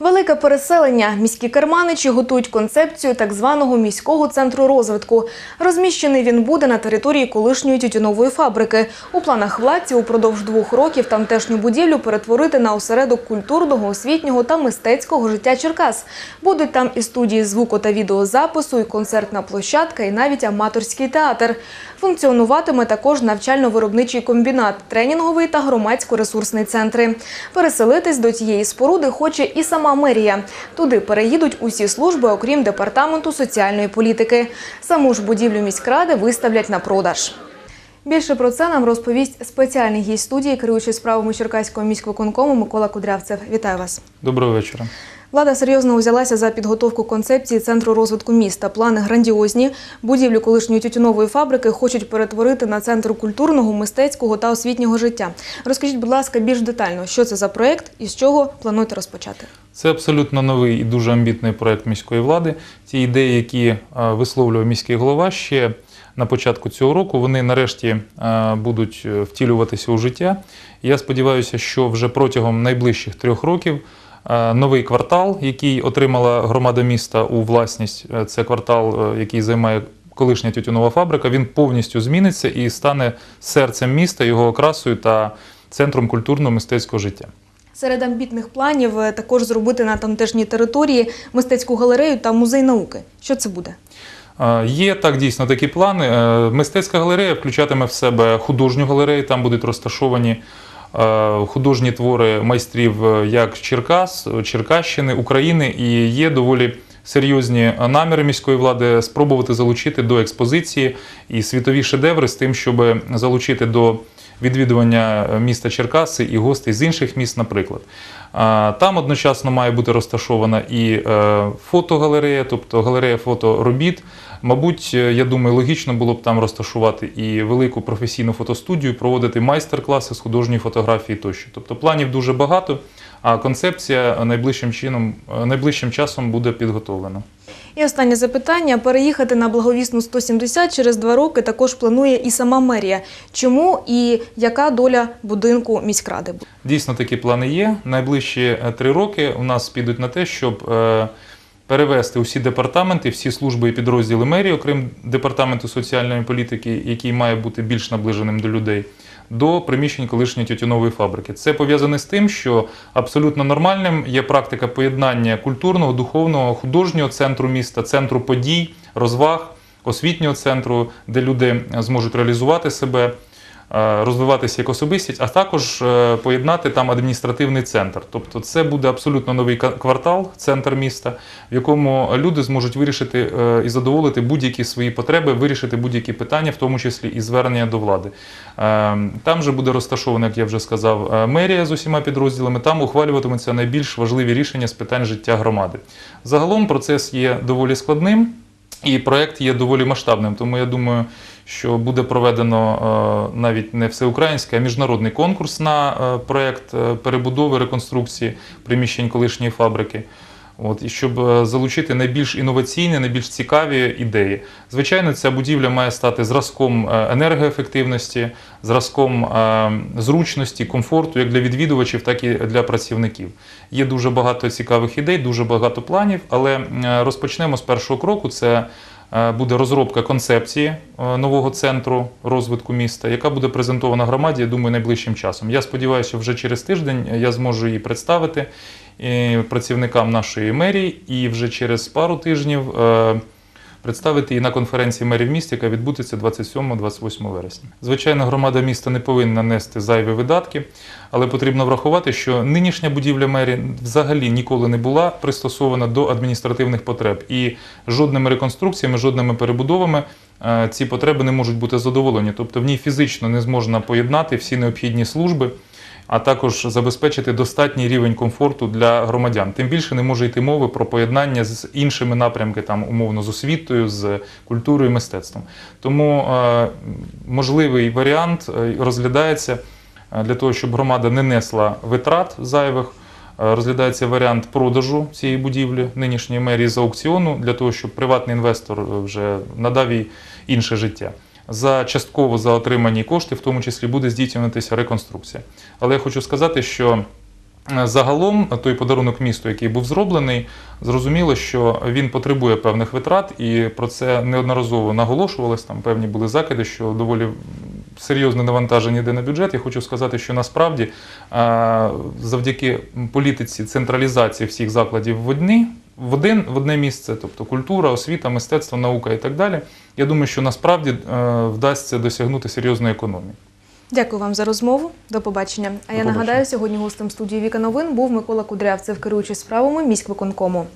Велике переселення. Міські керманичі готують концепцію так званого міського центру розвитку. Розміщений він буде на території колишньої тютюнової фабрики. У планах владці упродовж двох років тамтешню будівлю перетворити на осередок культурного, освітнього та мистецького життя Черкас. Будуть там і студії звуку та відеозапису, і концертна площадка, і навіть аматорський театр. Функціонуватиме також навчально-виробничий комбінат, тренінговий та громадсько-ресурсний центри. Переселитись до цієї споруди хоче і сама мерія. Туди переїдуть усі служби, окрім департаменту соціальної політики. Саму ж будівлю міськради виставлять на продаж. Більше про це нам розповість спеціальний гість студії, керуючий справами Черкаського міськвиконкому Микола Кудрявцев. Вітаю вас. Доброго вечора. Влада серйозно узялася за підготовку концепції центру розвитку міста. Плани грандіозні. Будівлю колишньої тютюнової фабрики хочуть перетворити на центр культурного, мистецького та освітнього життя. Розкажіть, будь ласка, більш детально, що це за проєкт і з чого плануєте розпочати? Це абсолютно новий і дуже амбітний проект міської влади. Ті ідеї, які е, висловлював міський голова ще на початку цього року, вони нарешті е, будуть е, втілюватися у життя. Я сподіваюся, що вже протягом найближчих трьох років новий квартал, який отримала громада міста у власність, е, це квартал, е, який займає колишня тютюнова фабрика, він повністю зміниться і стане серцем міста, його окрасою та центром культурно-мистецького життя. Серед амбітних планів е, також зробити на тамтешній території мистецьку галерею та музей науки. Що це буде? Е, Є так дійсно такі плани. Е, Мистецька галерея включатиме в себе художню галерею. Там будуть розташовані е, художні твори майстрів е, як Черкас, Черкащини, України, і є доволі серйозні наміри міської влади спробувати залучити до експозиції і світові шедеври з тим, щоб залучити до відвідування міста Черкаси і гостей з інших міст, наприклад. Там одночасно має бути розташована і е, фотогалерея, тобто галерея фоторобіт. Мабуть, е, я думаю, логічно було б там розташувати і велику професійну фотостудію, проводити майстер-класи з художньої фотографії тощо. Тобто планів дуже багато, а концепція найближчим чином, е, найближчим часом буде підготовлена. І останнє запитання: переїхати на благовісну 170 через два роки також планує і сама мерія. Чому і яка доля будинку міськради? Дійсно, такі плани є. Найближчі е, три роки у нас підуть на те, щоб е, перевести усі департаменти, всі служби і підрозділи мерії, окрім департаменту соціальної політики, який має бути більш наближеним до людей. До приміщень колишньої тютюнової фабрики. Це пов'язане з тим, що абсолютно нормальним є практика поєднання культурного, духовного, художнього центру міста, центру подій, розваг, освітнього центру, де люди зможуть реалізувати себе, розвиватися як особистість, а також е, поєднати там адміністративний центр. Тобто це буде абсолютно новий квартал, центр міста, в якому люди зможуть вирішити е, і задоволити будь-які свої потреби, вирішити будь-які питання, в тому числі і звернення до влади. Е, Там же буде розташована, як я вже сказав, е, мерія з усіма підрозділами. Там ухвалюватимуться найбільш важливі рішення з питань життя громади. Загалом процес є доволі складним. І проект є доволі масштабним, тому я думаю, що буде проведено е, навіть не всеукраїнський, а міжнародний конкурс на е, проект е, перебудови реконструкції приміщень колишньої фабрики. От, і щоб залучити найбільш інноваційні, найбільш цікаві ідеї. Звичайно, ця будівля має стати зразком енергоефективності, зразком зручності, комфорту як для відвідувачів, так і для працівників. Є дуже багато цікавих ідей, дуже багато планів, але розпочнемо з першого кроку. Це буде розробка концепції е, нового центру розвитку міста, яка буде презентована громаді, я думаю, найближчим часом. Я сподіваюся, що вже через тиждень я зможу її представити працівникам нашої мерії, і вже через пару тижнів е, представити її на конференції мерів міста, яка відбудеться 27-28 вересня. Звичайно, громада міста не повинна нести зайві видатки, але потрібно врахувати, що нинішня будівля мерії взагалі ніколи не була пристосована до адміністративних потреб, і жодними реконструкціями, жодними перебудовами. е, Ці потреби не можуть бути задоволені, тобто в ній фізично не зможна поєднати всі необхідні служби, а також забезпечити достатній рівень комфорту для громадян. Тим більше не може йти мови про поєднання з іншими напрямками, там умовно з освітою, з культурою мистецтвом. Тому е, можливий варіант е, розглядається е, для того, щоб громада не несла витрат зайвих. Розглядається варіант продажу цієї будівлі нинішньої мерії з аукціону для того, щоб приватний інвестор вже надав їй інше життя. За частково за отримані кошти, в тому числі буде здійснюватися реконструкція. Але я хочу сказати, що Е, Загалом той подарунок місту, який був зроблений, зрозуміло, що він потребує певних витрат, і про це неодноразово наголошувалось. Там певні були закиди, що доволі серйозне навантаження йде на бюджет. Я хочу сказати, що насправді е, завдяки політиці централізації всіх закладів в одні. В один в одне місце, тобто культура, освіта, мистецтво, наука і так далі. Я думаю, що насправді е, вдасться досягнути серйозної економії. Дякую вам за розмову. До побачення. А До я побачення. нагадаю, сьогодні гостем студії Віка Новин був Микола Кудрявцев, керуючий справами міськвиконкому.